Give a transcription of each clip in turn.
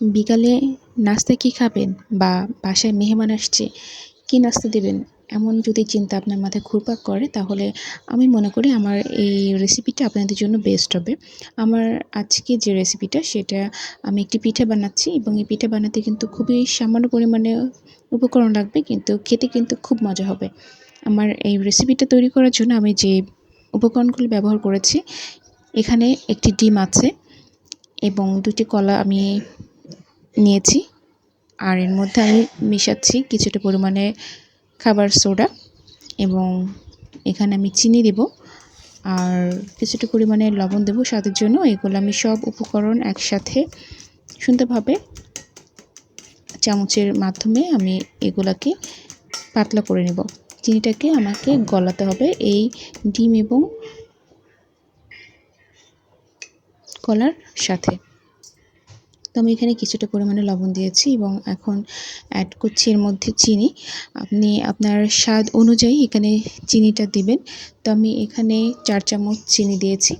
বিকালে নাস্তা কী খাবেন বা বাসায় মেহমান আসছে, কী নাস্তা দেবেন? এমন যদি চিন্তা আপনার মাথায় ঘুরপাক করে, তাহলে আমি মনে করি আমার এই রেসিপিটা আপনাদের জন্য বেস্ট হবে। আমার আজকে যে রেসিপিটা সেটা আমি একটি পিঠা বানাচ্ছি এবং এই পিঠা বানাতে কিন্তু খুবই সামান্য পরিমাণে উপকরণ লাগবে, কিন্তু খেতে কিন্তু খুব মজা হবে। আমার এই রেসিপিটা তৈরি করার জন্য আমি যে উপকরণগুলো ব্যবহার করেছি, এখানে একটি ডিম আছে এবং দুটি কলা আমি নিয়েছি। আর এর মধ্যে আমি মিশাচ্ছি কিছুটা পরিমাণে খাবার সোডা এবং এখানে আমি চিনি দেব আর কিছুটা পরিমাণে লবণ দেব স্বাদের জন্য। এগুলো আমি সব উপকরণ একসাথে সুন্দরভাবে চামচের মাধ্যমে আমি এগুলাকে পাতলা করে নেব। চিনিটাকে আমাকে গলাতে হবে এই ডিম এবং কলার সাথে। তো আমি এখানে কিছুটা পরিমাণে লবণ দিয়েছি এবং এখন অ্যাড করছি এর মধ্যে চিনি। আপনি আপনার স্বাদ অনুযায়ী এখানে চিনিটা দিবেন। তো আমি এখানে চার চামচ চিনি দিয়েছি।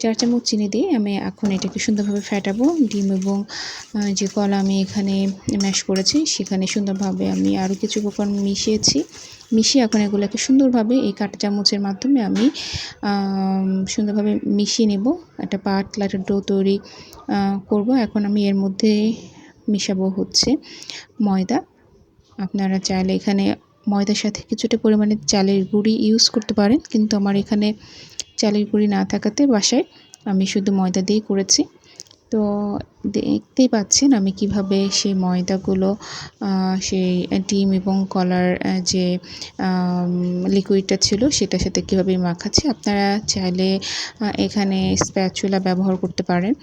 চার চামচ চিনি দিয়ে আমি এখন এটাকে সুন্দরভাবে ফ্যাটাবো ডিম এবং যে কলা আমি এখানে ম্যাশ করেছি, সেখানে সুন্দরভাবে আমি আরও কিছু উপকরণ মিশিয়েছি। মিশিয়ে এখন এগুলোকে সুন্দরভাবে এই কাঁটা চামচের মাধ্যমে আমি সুন্দরভাবে মিশিয়ে নেব। একটা পাতলা একটা ডো তৈরি করব। এখন আমি এর মধ্যে মিশাবো হচ্ছে ময়দা। আপনারা চাইলে এখানে ময়দার সাথে কিছুটা পরিমাণে চালের গুঁড়ি ইউজ করতে পারেন। কিন্তু আমার এখানে চালের গুঁড়ি না থাকাতে বাসায় আমি শুধু ময়দা দিয়েই করেছি। তো দেখতেই পাচ্ছেন আমি কীভাবে সেই ময়দাগুলো সেই ডিম এবং কলার যে লিকুইডটা ছিল সেটার সাথে কীভাবে মাখাচ্ছি আপনারা চাইলে এখানে স্প্যাচুলা ব্যবহার করতে পারেন।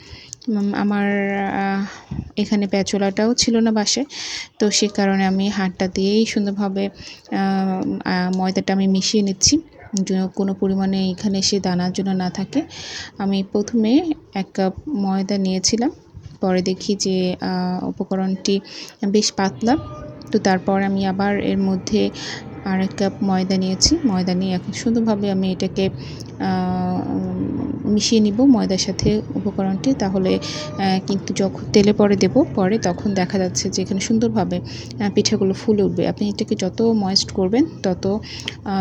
আমার এখানে প্যাচোলাটাও ছিল না বাসে তো সে কারণে আমি হাতটা দিয়েই সুন্দরভাবে ময়দাটা আমি মিশিয়ে নিচ্ছি। কোনো পরিমাণে এখানে সে দানার জন্য না থাকে। আমি প্রথমে এক কাপ ময়দা নিয়েছিলাম, পরে দেখি যে উপকরণটি বেশ পাতলা। তো তারপর আমি আবার এর মধ্যে আর এক কাপ ময়দা নিয়েছি। ময়দা নিয়ে এখন সুন্দরভাবে আমি এটাকে মিশিয়ে নিব ময়দার সাথে উপকরণটি, তাহলে কিন্তু যখন তেলে পরে দেব, পরে তখন দেখা যাচ্ছে যে এখানে সুন্দরভাবে পিঠাগুলো ফুলে উঠবে। আপনি এটাকে যত ময়েস্ট করবেন, তত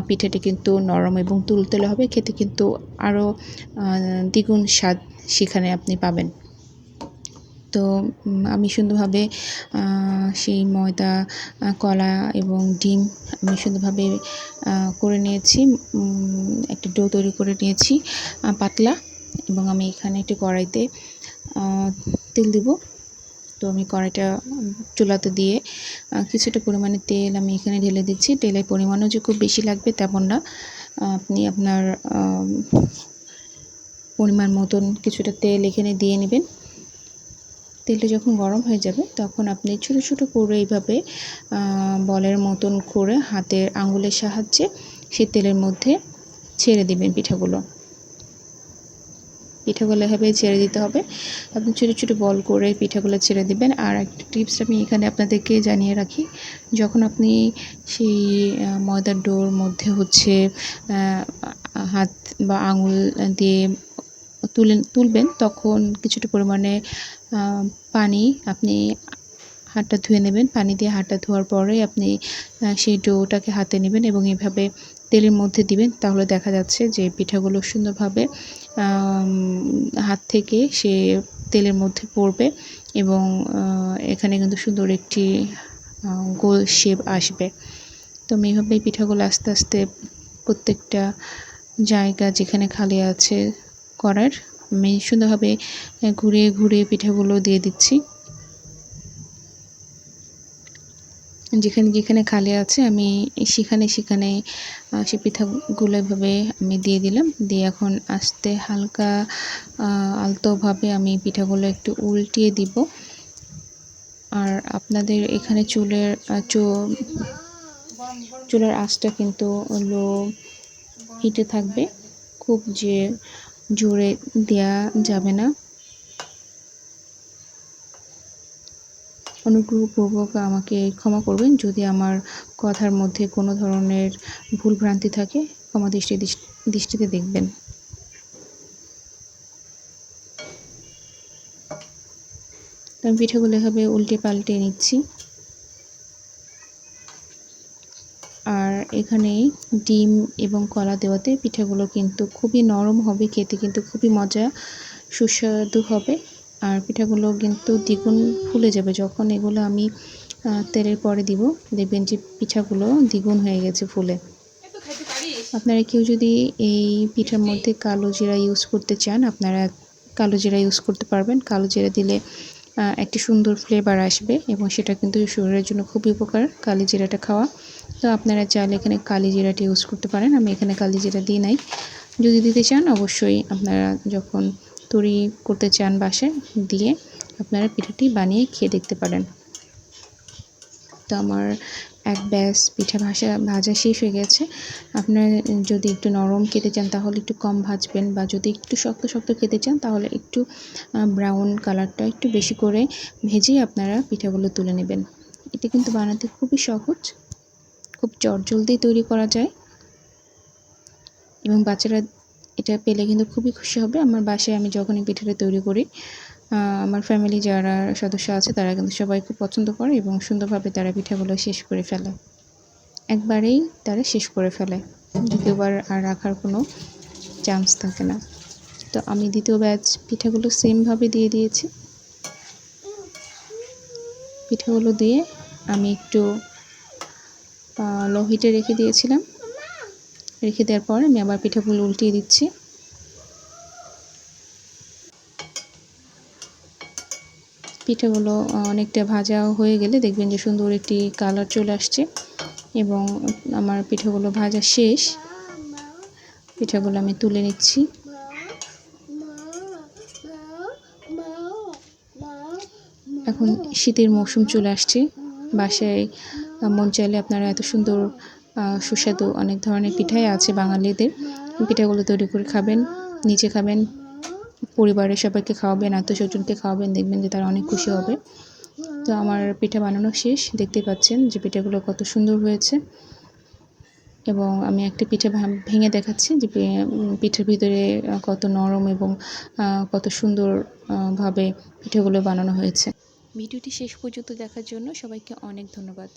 পিঠাটি কিন্তু নরম এবং তুলতেলে হবে, খেতে কিন্তু আরও দ্বিগুণ স্বাদ সেখানে আপনি পাবেন। তো আমি সুন্দরভাবে সেই ময়দা কলা এবং ডিম আমি সুন্দরভাবে করে নিয়েছি। একটা ডো তৈরি করে নিয়েছি পাতলা এবং আমি এখানে একটি কড়াইতে তেল দিব। তো আমি কড়াইটা, চুলাতে দিয়ে কিছুটা পরিমাণে তেল আমি এখানে ঢেলে দিচ্ছি। তেলের পরিমাণও যে খুব বেশি লাগবে তেমন না। আপনি আপনার পরিমাণ মতন কিছুটা তেল এখানে দিয়ে নেবেন। তেলটা যখন গরম হয়ে যাবে, তখন আপনি ছোটো ছোটো করে এইভাবে বলের মতন করে হাতের আঙুলের সাহায্যে সে তেলের মধ্যে ছেড়ে দেবেন পিঠাগুলো। পিঠাগুলো এভাবে ছেড়ে দিতে হবে। আপনি ছোটো ছোটো বল করে পিঠাগুলো ছেড়ে দিবেন। আর একটা টিপস আমি এখানে আপনাদেরকে জানিয়ে রাখি, যখন আপনি সেই ময়দার ডোর মধ্যে হচ্ছে হাত বা আঙুল দিয়ে তুলে, তুলবেন, তখন কিছুটা পরিমাণে পানি আপনি হাতটা ধুয়ে নেবেন। পানি দিয়ে হাতটা ধোয়ার পরে আপনি সেই ডোটাকে হাতে নেবেন এবং এভাবে তেলের মধ্যে দিবেন। তাহলে দেখা যাচ্ছে যে পিঠাগুলো সুন্দরভাবে হাত থেকে সে তেলের মধ্যে পড়বে এবং এখানে কিন্তু সুন্দর একটি গোল শেপ আসবে। তো আমি পিঠাগুলো আস্তে আস্তে প্রত্যেকটা জায়গা যেখানে খালি আছে করার। আমি সুন্দরভাবে ঘুরিয়ে ঘুরিয়ে পিঠাগুলো দিয়ে দিচ্ছি। যেখানে যেখানে খালি আছে, আমি সেখানে সেখানে সে পিঠাগুলো এভাবে আমি দিয়ে দিলাম। দিয়ে এখন আস্তে হালকা আলতোভাবে আমি পিঠাগুলো একটু উল্টিয়ে দিব। আর আপনাদের এখানে চুলের চুলের আঁচটা কিন্তু লো হিটে থাকবে। খুব যে জোরে দেয়া যাবে না। অনুগ্রহপূর্বক আমাকে ক্ষমা করবেন, যদি আমার কথার মধ্যে কোনো ধরনের ভুল ভ্রান্তি থাকে, ক্ষমা দৃষ্টি দৃষ্টিতে দেখবেন। আমি পিঠাগুলো এভাবে উল্টে পাল্টে নিচ্ছি আর এখানে ডিম এবং কলা দেওয়াতে পিঠাগুলো কিন্তু খুবই নরম হবে, খেতে কিন্তু খুবই মজা, সুস্বাদু হবে। আর পিঠাগুলো কিন্তু দ্বিগুণ ফুলে যাবে। যখন এগুলো আমি তেলের পরে দিব, দেখবেন যে পিঠাগুলো দ্বিগুণ হয়ে গেছে ফুলে। আপনারা কেউ যদি এই পিঠার মধ্যে কালো জিরা ইউজ করতে চান, আপনারা কালো জিরা ইউজ করতে পারবেন। কালো জিরা দিলে একটি সুন্দর ফ্লেভার আসবে এবং সেটা কিন্তু শরীরের জন্য খুবই উপকার, কালি জিরাটা খাওয়া। তো আপনারা চাইলে এখানে কালি জিরাটি ইউজ করতে পারেন। আমি এখানে কালি জিরা দিই নাই। যদি দিতে চান, অবশ্যই আপনারা যখন তৈরি করতে চান বাসায়, দিয়ে আপনারা পিঠাটি বানিয়ে খেয়ে দেখতে পারেন। তো আমার এক ব্যাস পিঠা ভাজা ভাজা শেষ হয়ে গেছে। আপনারা যদি একটু নরম খেতে চান, তাহলে একটু কম ভাজবেন বা যদি একটু শক্ত শক্ত খেতে চান, তাহলে একটু ব্রাউন কালারটা একটু বেশি করে ভেজে আপনারা পিঠাগুলো তুলে নেবেন। এটা কিন্তু বানাতে খুবই সহজ। খুব চটজলদি তৈরি করা যায়। এবং বাচ্চারা এটা পেলে কিন্তু খুবই খুশি হবে। আমার বাসায় আমি যখনই পিঠাটা তৈরি করি আমার ফ্যামিলি যারা সদস্য আছে তারা কিন্তু সবাই খুব পছন্দ করে এবং সুন্দরভাবে তারা পিঠাগুলো শেষ করে ফেলে। একবারেই তারা শেষ করে ফেলে। দ্বিতীয়বার আর রাখার কোনো চান্স থাকে না। তো আমি দ্বিতীয় ব্যাচ পিঠাগুলো সেমভাবে দিয়ে দিয়েছি। পিঠাগুলো দিয়ে আমি একটু লো হিটে রেখে দিয়েছিলাম। রেখে দেওয়ার পর আমি আবার পিঠাগুলো উল্টিয়ে দিচ্ছি। পিঠাগুলো অনেকটা ভাজা হয়ে গেলে দেখবেন যে সুন্দর একটি কালার চলে আসছে এবং আমার পিঠাগুলো ভাজা শেষ। পিঠাগুলো আমি তুলে নিচ্ছি। এখন শীতের মৌসুম চলে আসছে। বাসায় মন চাইলে আপনারা এত সুন্দর সুস্বাদু অনেক ধরনের পিঠাই আছে বাঙালিদের। পিঠাগুলো তৈরি করে খাবেন নিজে খাবেন পরিবারের সবাইকে খাওয়াবেন আত্মস্বজনকে খাওয়াবেন দেখবেন যে তারা অনেক খুশি হবে। তো আমার পিঠা বানানো শেষ দেখতে পাচ্ছেন যে পিঠাগুলো কত সুন্দর হয়েছে। এবং আমি একটা পিঠা ভেঙে দেখাচ্ছি যে পিঠার ভিতরে কত নরম এবং কত সুন্দর আহ, ভাবে পিঠাগুলো বানানো হয়েছে। ভিডিওটি শেষ পর্যন্ত দেখার জন্য সবাইকে অনেক ধন্যবাদ।